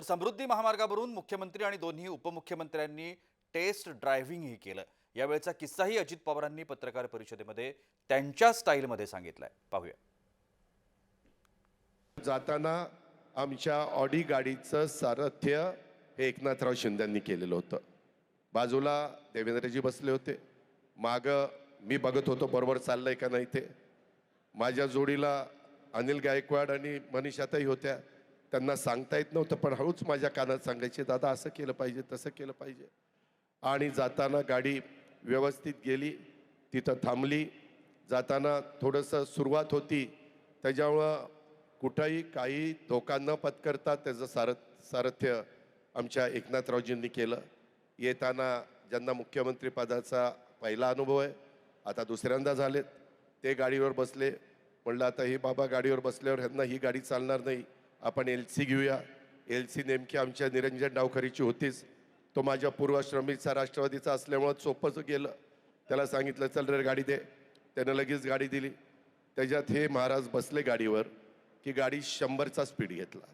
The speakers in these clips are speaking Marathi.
तर समृद्धी महामार्गावरून मुख्यमंत्री आणि दोन्ही उपमुख्यमंत्र्यांनी टेस्ट ड्रायव्हिंगही केलं. यावेळचा किस्साही अजित पवारांनी पत्रकार परिषदेमध्ये त्यांच्या स्टाईलमध्ये सांगितलाय. पाहूया. जाताना आमच्या ऑडी गाडीचं सारथ्य हे एकनाथराव शिंदेंनी केलेलं होतं. बाजूला देवेंद्रजी बसले होते. मागं मी बघत होतो बरोबर चाललंय का नाही ते. माझ्या जोडीला अनिल गायकवाड आणि मनीषाताई होत्या. त्यांना सांगता येत नव्हतं पण हळूच माझ्या कानात सांगायचे दादा असं केलं पाहिजे तसं केलं पाहिजे. आणि जाताना गाडी व्यवस्थित गेली तिथं थांबली. जाताना थोडंसं सुरुवात होती. त्याच्यामुळं कुठंही काही धोका न पत्करता त्याचं सारथ सारथ्य आमच्या एकनाथरावजींनी केलं. येताना ज्यांना मुख्यमंत्रीपदाचा पहिला अनुभव आहे आता दुसऱ्यांदा झालेत. ते गाडीवर बसले. म्हणलं आता हे बाबा गाडीवर बसल्यावर ह्यांना ही गाडी चालणार नाही. आपण एल सी घेऊया. एल सी नेमकी आमच्या निरंजन डावखरीची होतीच. तो माझ्या पूर्वाश्रमीचा राष्ट्रवादीचा असल्यामुळं सोपंच गेलं. त्याला सांगितलं चल रे गाडी दे. त्यानं लगेच गाडी दिली. त्याच्यात हे महाराज बसले गाडीवर की गाडी शंभरचा स्पीड घेतला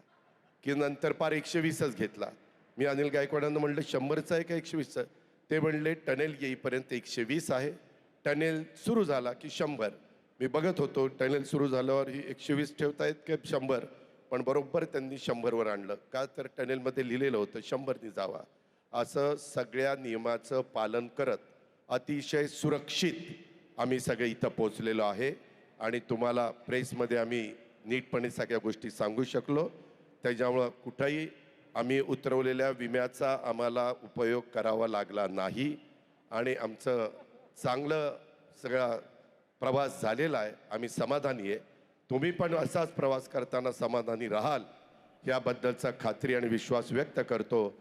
की नंतर पार एकशे वीसच घेतला. मी अनिल गायकवाडांना म्हणलं शंभरचा आहे का एकशे वीसचा? ते म्हणले टनेल येईपर्यंत एकशे वीस आहे. टनेल सुरू झाला की शंभर. मी बघत होतो टनेल सुरू झाल्यावर ही एकशे वीस ठेवतायत की शंभर? पण बरोबर त्यांनी शंभरवर आणलं. का तर टनेलमध्ये लिहिलेलं होतं शंभरनी जावा. असं सगळ्या नियमाचं पालन करत अतिशय सुरक्षित आम्ही सगळे इथं पोचलेलो आहे. आणि तुम्हाला प्रेसमध्ये आम्ही नीटपणे सगळ्या गोष्टी सांगू शकलो. त्याच्यामुळं कुठंही आम्ही उतरवलेल्या विम्याचा आम्हाला उपयोग करावा लागला नाही. आणि आमचं चांगलं सगळा प्रवास झालेला आहे. आम्ही समाधानी आहे. तुम्ही पण असाच प्रवास करताना समाधानी राहाल. याबद्दलचा खात्री आणि विश्वास व्यक्त करतो.